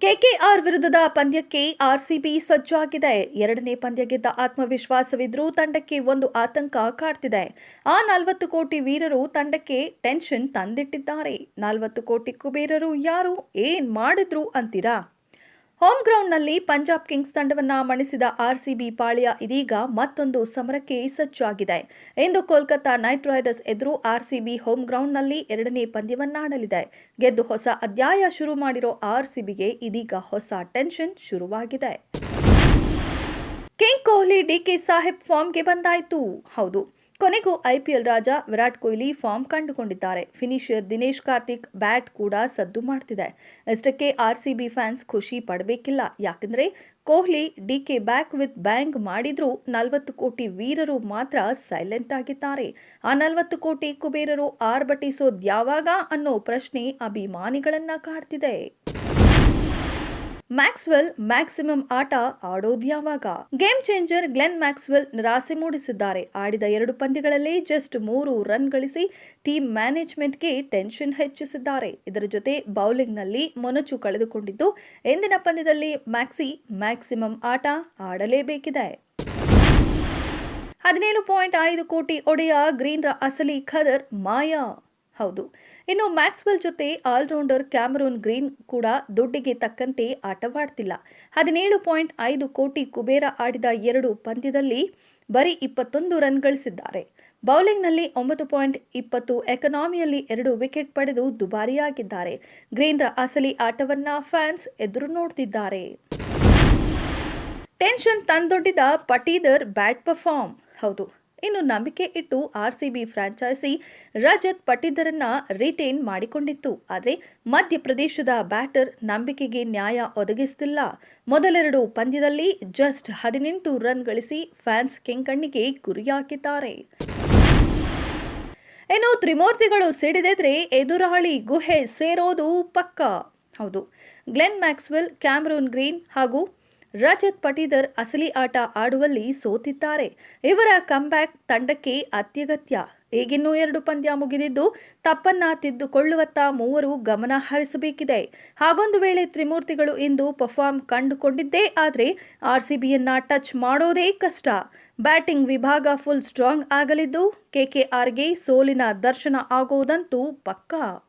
KKR ವಿರುದ್ಧದ ಪಂದ್ಯಕ್ಕೆ RCB ಸಜ್ಜಾಗಿದೆ. ಎರಡನೇ ಪಂದ್ಯ ಗೆದ್ದ ಆತ್ಮವಿಶ್ವಾಸವಿದ್ರೂ ತಂಡಕ್ಕೆ ಒಂದು ಆತಂಕ ಕಾಡ್ತಿದೆ. ಆ ನಲವತ್ತು ಕೋಟಿ ವೀರರು ತಂಡಕ್ಕೆ ಟೆನ್ಷನ್ ತಂದಿಟ್ಟಿದ್ದಾರೆ. ನಲವತ್ತು ಕೋಟಿ ಕುಬೇರರು ಯಾರು, ಏನ್ ಮಾಡಿದ್ರು ಅಂತೀರಾ? ಹೋಮ್ ಗ್ರೌಂಡ್ನಲ್ಲಿ ಪಂಜಾಬ್ ಕಿಂಗ್ಸ್ ತಂಡವನ್ನ ಮಣಿಸಿದ ಆರ್ಸಿಬಿ ಪಾಳ್ಯ ಇದೀಗ ಮತ್ತೊಂದು ಸಮರಕ್ಕೆ ಸಜ್ಜಾಗಿದೆ. ಇಂದು ಕೋಲ್ಕತ್ತಾ ನೈಟ್ ರೈಡರ್ಸ್ ಎದುರು ಆರ್ಸಿಬಿ ಹೋಮ್ ಗ್ರೌಂಡ್ನಲ್ಲಿ ಎರಡನೇ ಪಂದ್ಯವನ್ನಾಡಲಿದೆ. ಗೆದ್ದು ಹೊಸ ಅಧ್ಯಾಯ ಶುರು ಮಾಡಿರೋ ಆರ್ಸಿಬಿಗೆ ಇದೀಗ ಹೊಸ ಟೆನ್ಷನ್ ಶುರುವಾಗಿದೆ. ಕಿಂಗ್ ಕೊಹ್ಲಿ ಡಿಕೆ ಸಾಹೇಬ್ ಫಾರ್ಮ್ಗೆ ಬಂದಾಯಿತು. ಹೌದು ಕೊನೆಗೂ ಐಪಿಎಲ್ ರಾಜ ವಿರಾಟ್ ಕೊಹ್ಲಿ ಫಾರ್ಮ್ ಕಂಡುಕೊಂಡಿದ್ದಾರೆ. ಫಿನಿಷರ್ ದಿನೇಶ್ ಕಾರ್ತಿಕ್ ಬ್ಯಾಟ್ ಕೂಡ ಸದ್ದು ಮಾಡ್ತಿದೆ. ಇಷ್ಟಕ್ಕೆ ಬಿ ಫ್ಯಾನ್ಸ್ ಖುಷಿ ಪಡಬೇಕಿಲ್ಲ. ಯಾಕಂದ್ರೆ Kohli DK back with bang ಮಾಡಿದ್ರೂ ನಲವತ್ತು ಕೋಟಿ ವೀರರು ಮಾತ್ರ ಸೈಲೆಂಟ್ ಆಗಿದ್ದಾರೆ. ಆ ನಲವತ್ತು ಕೋಟಿ ಕುಬೇರರು ಆರ್ಭಟಿಸೋದ್ಯಾವಾಗ ಅನ್ನೋ ಪ್ರಶ್ನೆ ಅಭಿಮಾನಿಗಳನ್ನ ಕಾಡ್ತಿದೆ. ಮ್ಯಾಕ್ಸ್ವೆಲ್ ಮ್ಯಾಕ್ಸಿಮಮ್ ಆಟ ಆಡೋದ್ಯಾವಾಗ ಗೇಮ್ ಚೇಂಜರ್ ಗ್ಲೆನ್ ಮ್ಯಾಕ್ಸ್ವೆಲ್ ನಿರಾಸೆ ಮೂಡಿಸಿದ್ದಾರೆ. ಆಡಿದ ಎರಡು ಪಂದ್ಯಗಳಲ್ಲಿ ಜಸ್ಟ್ ಮೂರು ರನ್ ಗಳಿಸಿ ಟೀಮ್ ಮ್ಯಾನೇಜ್ಮೆಂಟ್ಗೆ ಟೆನ್ಷನ್ ಹೆಚ್ಚಿಸಿದ್ದಾರೆ. ಇದರ ಜೊತೆ ಬೌಲಿಂಗ್ನಲ್ಲಿ ಮೊನಚು ಕಳೆದುಕೊಂಡಿದ್ದು, ಎಂದಿನ ಪಂದ್ಯದಲ್ಲಿ ಮ್ಯಾಕ್ಸಿ ಮ್ಯಾಕ್ಸಿಮಮ್ ಆಟ ಆಡಲೇಬೇಕಿದೆ. ಹದಿನೇಳು ಪಾಯಿಂಟ್ ಐದು ಕೋಟಿ ಒಡೆಯ ಗ್ರೀನ್ರ ಅಸಲಿ ಖದರ್ ಮಾಯಾ ಹೌದು. ಇನ್ನು ಮ್ಯಾಕ್ಸ್ವೆಲ್ ಜೊತೆ ಆಲ್ರೌಂಡರ್ ಕ್ಯಾಮರೂನ್ ಗ್ರೀನ್ ಕೂಡ ದುಡ್ಡಿಗೆ ತಕ್ಕಂತೆ ಆಟವಾಡ್ತಿಲ್ಲ. ಹದಿನೇಳು ಪಾಯಿಂಟ್ ಐದು ಕೋಟಿ ಕುಬೇರ ಆಡಿದ ಎರಡು ಪಂದ್ಯದಲ್ಲಿ ಬರೀ ಇಪ್ಪತ್ತೊಂದು ರನ್ ಗಳಿಸಿದ್ದಾರೆ. ಬೌಲಿಂಗ್ನಲ್ಲಿ ಒಂಬತ್ತು ಪಾಯಿಂಟ್ ಇಪ್ಪತ್ತು, ಎಕನಾಮಿಯಲ್ಲಿ ಎರಡು ವಿಕೆಟ್ ಪಡೆದು ದುಬಾರಿಯಾಗಿದ್ದಾರೆ. ಗ್ರೀನ್ರ ಅಸಲಿ ಆಟವನ್ನ ಫ್ಯಾನ್ಸ್ ಎದುರು ನೋಡ್ತಿದ್ದಾರೆ. ಟೆನ್ಷನ್ ತಂದೊಡ್ಡಿದ ಪಟೀದರ್ ಬ್ಯಾಟ್ ಪರ್ಫಾರ್ಮ್. ಹೌದು. ಇನ್ನು ನಂಬಿಕೆ ಇಟ್ಟು ಆರ್ಸಿಬಿ ಫ್ರಾಂಚೈಸಿ ರಜತ್ ಪಟ್ಟಿದ್ದರನ್ನ ರಿಟೇನ್ ಮಾಡಿಕೊಂಡಿತ್ತು. ಆದರೆ ಮಧ್ಯಪ್ರದೇಶದ ಬ್ಯಾಟರ್ ನಂಬಿಕೆಗೆ ನ್ಯಾಯ ಒದಗಿಸುತ್ತಿಲ್ಲ ಮೊದಲೆರಡು ಪಂದ್ಯದಲ್ಲಿ ಜಸ್ಟ್ ಹದಿನೆಂಟು ರನ್ ಗಳಿಸಿ ಫ್ಯಾನ್ಸ್ ಕೆಂಕಣ್ಣಿಗೆ ಗುರಿಯಾಗಿದ್ದಾರೆ ಇನ್ನು ತ್ರಿಮೂರ್ತಿಗಳು ಸಿಡಿದೆದ್ರೆ ಎದುರಾಳಿ ಗುಹೆ ಸೇರೋದು ಪಕ್ಕ. ಹೌದು. ಗ್ಲೆನ್ ಮ್ಯಾಕ್ಸ್ವೆಲ್, ಕ್ಯಾಮ್ರೂನ್ ಗ್ರೀನ್ ಹಾಗೂ ರಜತ್ ಪಟೀದರ್ ಅಸಲಿ ಆಟ ಆಡುವಲ್ಲಿ ಸೋತಿದ್ದಾರೆ. ಇವರ ಕಂಬ್ಯಾಕ್ ತಂಡಕ್ಕೆ ಅತ್ಯಗತ್ಯ. ಈಗಿನ್ನೂ ಎರಡು ಪಂದ್ಯ ಮುಗಿದಿದ್ದು ತಪ್ಪನ್ನ ತಿದ್ದುಕೊಳ್ಳುವತ್ತ ಮೂವರು ಗಮನ ಹರಿಸಬೇಕಿದೆ. ಹಾಗೊಂದು ವೇಳೆ ತ್ರಿಮೂರ್ತಿಗಳು ಇಂದು ಪರ್ಫಾರ್ಮ್ ಕಂಡುಕೊಂಡಿದ್ದೇ ಆದರೆ ಆರ್ಸಿಬಿಯನ್ನ ಟಚ್ ಮಾಡೋದೇ ಕಷ್ಟ. ಬ್ಯಾಟಿಂಗ್ ವಿಭಾಗ ಫುಲ್ ಸ್ಟ್ರಾಂಗ್ ಆಗಲಿದ್ದು, ಕೆಕೆಆರ್ಗೆ ಸೋಲಿನ ದರ್ಶನ ಆಗೋದಂತೂ ಪಕ್ಕಾ.